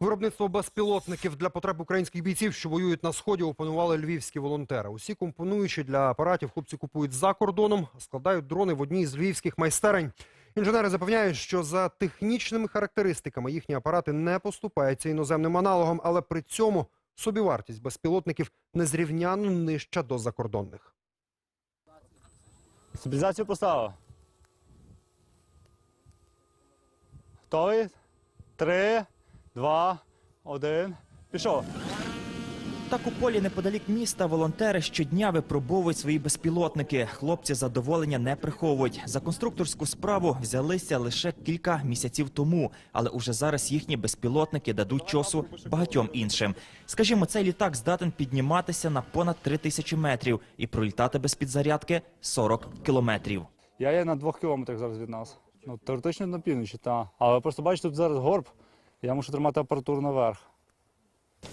Виробництво безпілотників для потреб українських бійців, що воюють на сході, опанували львівські волонтери. Усі компонуючі для апаратів хлопці купують за кордоном, складають дрони в одній з львівських майстерень. Інженери запевняють, що за технічними характеристиками їхні апарати не поступаються іноземним аналогам, але при цьому собівартість безпілотників незрівняно нижча до закордонних. Стабілізацію поставив. Готовий? Три, два, один. Пішов. Так у полі неподалік міста волонтери щодня випробовують свої безпілотники. Хлопці задоволення не приховують. За конструкторську справу взялися лише кілька місяців тому, але уже зараз їхні безпілотники дадуть чосу багатьом іншим. Скажімо, цей літак здатен підніматися на понад три тисячі метрів і пролітати без підзарядки 40 кілометрів. Я є на двох кілометрах зараз від нас. Ну, теоретично на півночі, так. Але просто бачите, тут зараз горб. Я мушу тримати апаратуру наверх.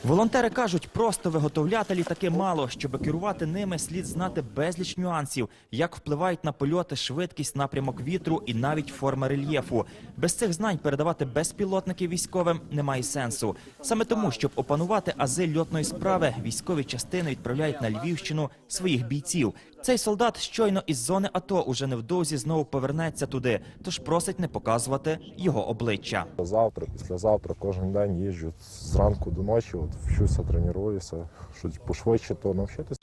Волонтери кажуть, просто виготовляти літаки мало. Щоб керувати ними, слід знати безліч нюансів, як впливають на польоти, швидкість, напрямок вітру і навіть форма рельєфу. Без цих знань передавати безпілотники військовим немає сенсу. Саме тому, щоб опанувати ази льотної справи, військові частини відправляють на Львівщину своїх бійців. Цей солдат щойно із зони АТО уже невдовзі знову повернеться туди, тож просить не показувати його обличчя. Завтра, післязавтра, кожен день їжджу зранку до ночі, от вчуся, тренуюся, щось пошвидше то навчитися.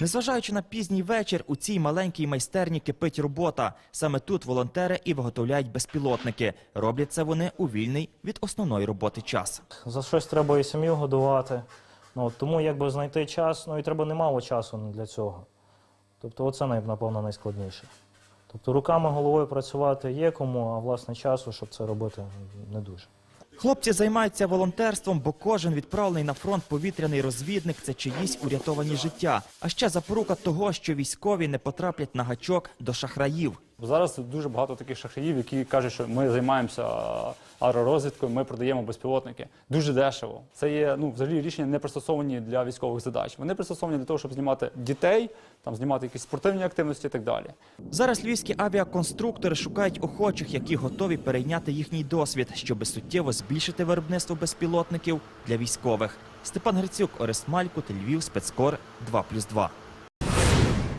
Незважаючи на пізній вечір, у цій маленькій майстерні кипить робота. Саме тут волонтери і виготовляють безпілотники. Роблять це вони у вільний від основної роботи час. За щось треба і сім'ю годувати. Ну, тому якби знайти час, ну і треба немало часу для цього. Тобто, оце напевно найскладніше. Тобто руками, головою працювати є кому, а власне часу, щоб це робити, не дуже. Хлопці займаються волонтерством, бо кожен відправлений на фронт повітряний розвідник це чиїсь урятовані життя. А ще запорука того, що військові не потраплять на гачок до шахраїв. Зараз дуже багато таких шахраїв, які кажуть, що ми займаємося аеророзвідкою, ми продаємо безпілотники. Дуже дешево. Це є ну, взагалі рішення не пристосовані для військових задач. Вони пристосовані для того, щоб знімати дітей, там знімати якісь спортивні активності і так далі. Зараз львівські авіаконструктори шукають охочих, які готові перейняти їхній досвід, щоб суттєво збільшити виробництво безпілотників для військових. Степан Грицюк, Орест Малькут, Львів, спецкор 2+,2.